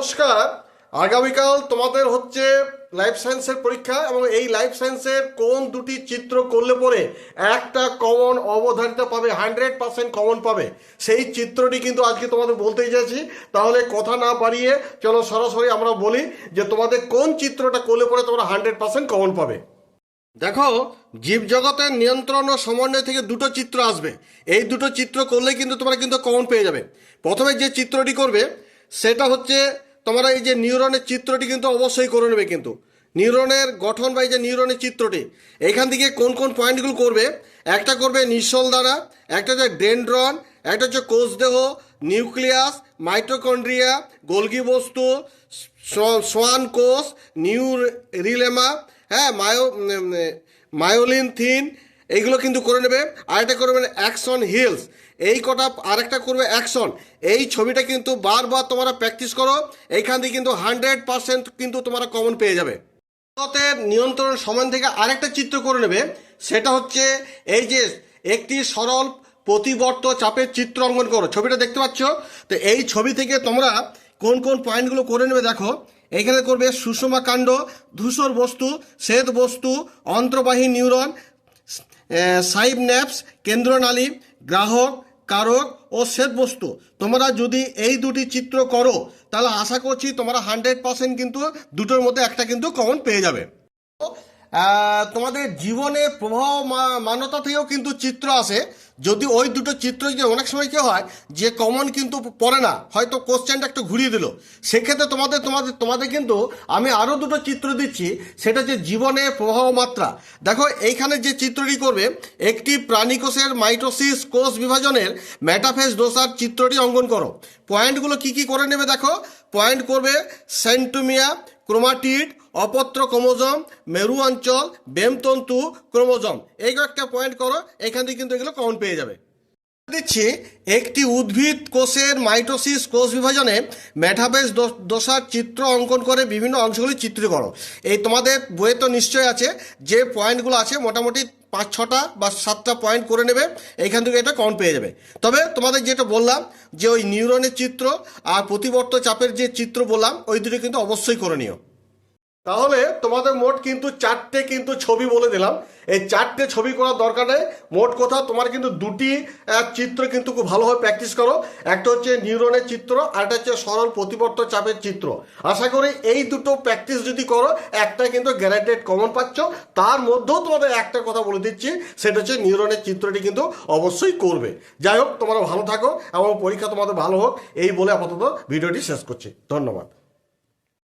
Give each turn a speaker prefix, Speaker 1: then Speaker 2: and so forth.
Speaker 1: নমস্কার। আগামীকাল তোমাদের হচ্ছে লাইফ সায়েন্সের পরীক্ষা এবং এই লাইফ সায়েন্সের কোন দুটি চিত্র করলে পরে একটা কমন অবধারিত পাবে হান্ড্রেড পার্সেন্ট কমন পাবে? সেই চিত্রটি কিন্তু আজকে তোমাদের বলতেই যাচ্ছি তাহলে কথা না বাড়িয়ে চলো সরাসরি আমরা বলি যে তোমাদের কোন চিত্রটা করলে পরে তোমরা হান্ড্রেড পার্সেন্ট কমন পাবে। দেখো, জীবজগতের নিয়ন্ত্রণ ও সমন্বয় থেকে দুটো চিত্র আসবে। এই দুটো চিত্র করলেই কিন্তু তোমরা কিন্তু কমন পেয়ে যাবে। প্রথমে যে চিত্রটি করবে, সেটা হচ্ছে তোমরা এই যে নিউরনের চিত্রটি কিন্তু অবশ্যই করে নেবে কিন্তু। নিউরনের গঠন বা এই যে নিউরনের চিত্রটি, এখান থেকে কোন কোন পয়েন্টগুলো করবে? একটা করবে নিঃসল দ্বারা, একটা হচ্ছে ডেন্ড্রন, একটা হচ্ছে কোষদেহ, নিউক্লিয়াস, মাইটোকন্ড্রিয়া গোলগি বস্তু সোয়ান কোষ নিউ রিলেমা হ্যাঁ মায়ো মায়োলিন থিন এইগুলো কিন্তু করে নেবে। আরেকটা করবে অ্যাকশন হিলস এই কটা, আরেকটা করবে অ্যাকশন এই ছবিটা কিন্তু বারবার তোমরা প্র্যাকটিস করো। এইখান থেকে কিন্তু হান্ড্রেড পার্সেন্ট কিন্তু তোমরা কমন পেয়ে যাবে। জগতের নিয়ন্ত্রণ সমান থেকে আরেকটা চিত্র করে নেবে। সেটা হচ্ছে এই যে একটি সরল প্রতিবর্ত চাপের চিত্র অঙ্কন করো। ছবিটা দেখতে পাচ্ছ? তো এই ছবি থেকে তোমরা কোন কোন পয়েন্টগুলো করে নেবে দেখো। এখানে করবে সুষমা কাণ্ড, ধূসর বস্তু, শ্বেত বস্তু, অন্ত্রবাহী নিউরন সাইব ন্যাপস কেন্দ্রনালী গ্রাহক, কারক ও শ্বেত বস্তু তোমরা যদি এই দুটি চিত্র করো, তাহলে আশা করছি তোমরা হান্ড্রেড পার্সেন্ট কিন্তু দুটোর মধ্যে একটা কিন্তু কমন পেয়ে যাবে। তোমাদের জীবনে প্রভাব মা- মানতা থেকেও কিন্তু চিত্র আসে। যদি ওই দুটো চিত্র যদি অনেক সময় কি হয়, যে কমন কিন্তু পড়ে না, হয়তো কোশ্চেনটা একটু ঘুরিয়ে দিল। সেক্ষেত্রে তোমাদের তোমাদের তোমাদের কিন্তু আমি আরও দুটো চিত্র দিচ্ছি। সেটা হচ্ছে জীবনে প্রভাব মাত্রা। দেখো, এইখানে যে চিত্রটি করবে, একটি প্রাণীকোষের মাইটোসিস কোষ বিভাজনের মেটাফেজ দোষার চিত্রটি অঙ্কন করো। পয়েন্টগুলো কি কি করে নেবে দেখো? পয়েন্ট করবে সেন্টোমিয়া ক্রোমাটিড, অপত্র ক্রোমোজম, মেরু অঞ্চল বেমতন্তু ক্রোমোজম। এই কয়েকটা পয়েন্ট করো, এখান থেকে কিন্তু এগুলো কমন পেয়ে যাবে। দিচ্ছি, একটি উদ্ভিদ কোষের মাইটোসিস কোষ বিভাজনে মেটাবেস দশার চিত্র অঙ্কন করে বিভিন্ন অংশগুলি চিত্রিত করো। এই তোমাদের বইয়ে তো নিশ্চয় আছে, যে পয়েন্টগুলো আছে মোটামুটি পাঁচ, ছটা বা সাতটা পয়েন্ট করে নেবে, এইখান থেকে এটা কমন পেয়ে যাবে। তবে তোমাদের যেটা বললাম, যে ওই নিউরনের চিত্র আর প্রতিবর্ত চাপের যে চিত্র বললাম, ওই দুটো কিন্তু অবশ্যই করে নিও। তাহলে তোমাদের মোট কিন্তু চারটে কিন্তু ছবি বলে দিলাম। এই চারটে ছবি করার দরকার নেই। মোট কথা, তোমার কিন্তু দুটি চিত্র কিন্তু খুব ভালোভাবে প্র্যাকটিস করো। একটা হচ্ছে নিউরনের চিত্র, আর একটা হচ্ছে সরল প্রতিবর্ত চাপের চিত্র। আশা করি এই দুটো প্র্যাকটিস যদি করো, একটা কিন্তু গ্যারান্টেড কমন পাচ্ছ। তার মধ্যেও তোমাদের একটা কথা বলে দিচ্ছি, সেটা হচ্ছে নিউরনের চিত্রটি কিন্তু অবশ্যই করবে। যাই হোক, তোমরা ভালো থাকো এবং পরীক্ষা তোমাদের ভালো হোক। এই বলে আপাতত ভিডিওটি শেষ করছি। ধন্যবাদ।